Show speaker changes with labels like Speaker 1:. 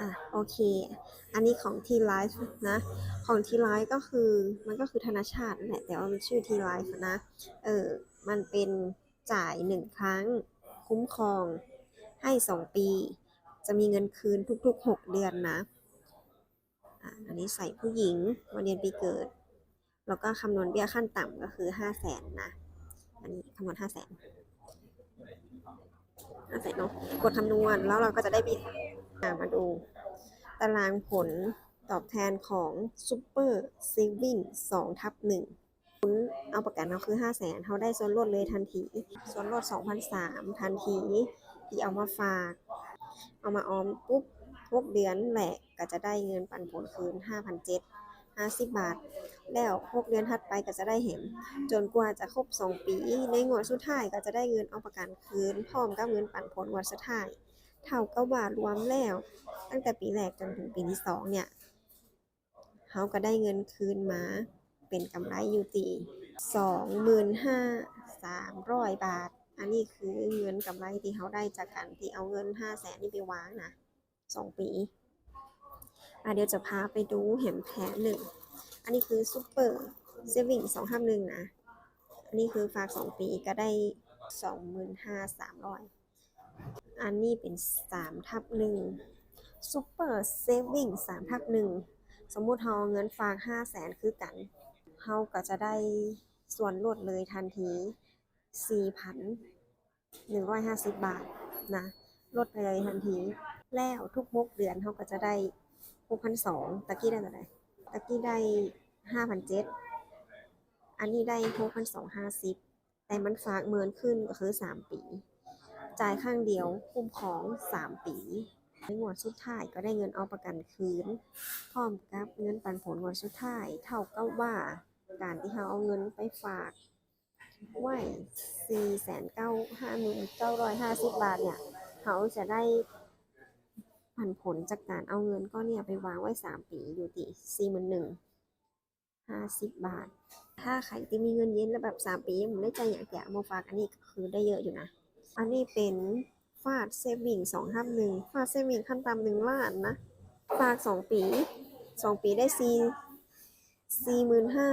Speaker 1: อะโอเค อันนี้ของทีไลฟ์นะ ของทีไลฟ์ก็คือมันก็คือธนาชาติแหละแต่ว่ามันชื่อทีไลฟ์นะ เออ มันเป็นจ่ายหนึ่งครั้ง คุ้มครองให้สองปี จะมีเงินคืนทุกๆหกเดือนนะอะอันนี้ใส่ผู้หญิงวันเดือนปีเกิด แล้วก็คำนวณเบี้ยขั้นต่ำก็คือห้าแสนนะ อันนี้คำนวณห้าแสนห้าแสนเนาะกดคำนวณแล้วเราก็จะได้บิน มาดูตารางผลตอบแทนของ Super Saving 2ทับ1คุณเอาประกันเราคือ 5 0 0แสนเขาได้ส่วนลดเลยทันที ส่วนลด2,003ทันที ที่เอามาฝาก เอามาออมปุ๊บ6เดือนแหละก็จะได้เงินปันผลคืน 5,700 50 บาท แล้ว6เดือนถัดไปก็จะได้เห็น จนกว่าจะครบ 2 ปี ในงวดสุดท้ายก็จะได้เงินเอาประกันคืน พร้อมกับเงินปันผลงวดสุดท้าย เท่ากับว่ารวมแล้ว ตั้งแต่ปีแรกจนถึงปีที่สองเนี่ยเขาก็ได้เงินคืนมา เป็นกำไรอยู่ตีสองหมื่นห้าสามร้อยบาท อันนี้คือเงินกำไรที่เขาได้จากการที่เอาเงินห้าแสนนี่ไปวางนะสองปีอะเดี๋ยวจะพาไปดูเห็นแผนหนึ่ง อันนี้คือซูเปอร์เซฟิงสองห้าหนึ่งนะ อันนี้คือฝากสองปีก็ได้สองหมื่นห้าสามร้อย อันนี้เป็นสามทับหนึ่งซูเปอร์เซฟิงสามทับหนึ่งสมมุติเราเอเงินฝากห้าแสนคือกันเราก็จะได้ส่วนลดเลยทันทีสี่พันหนึ่งร้อยห้าสิบบาทนะลดไปเลยทันที แล้วทุกหกเดือนเราก็จะได้หกพันสองตะกี้ได้เท่าไหร่ตะกี้ได้ห้าพันเจ็ดอันนี้ได้หกพันสองห้าสิบแต่มันฝากเมินขึ้นก็คือสามปี จ่ายข้างเดียวคุ้มของ 3 ปีในงวดสุดท้ายก็ได้เงินเอาประกันคืน พร้อมกับเงินปันผลงวดสุดท้ายเท่ากับว่าการที่เราเอาเงินไปฝากไว้4,950,950บาทเนี่ย เขาจะได้ปันผลจากการเอาเงินก้อนเนี่ยไปวางไว้3ปีอยู่ที่41,000 50บาท ถ้าใครที่มีเงินเย็นแล้วแบบ3ปีผมได้ใจอยากจะเอามาฝากอันนี้ก็คือได้เยอะอยู่นะ อันนี้เป็นฟาดเซฟิงสองห้าหนึ่งฟาดเซฟิงขั้นต่ำหนึ่งล้านนะ ฝากสองปีสองปีได้สี่สี่หมื่นห้า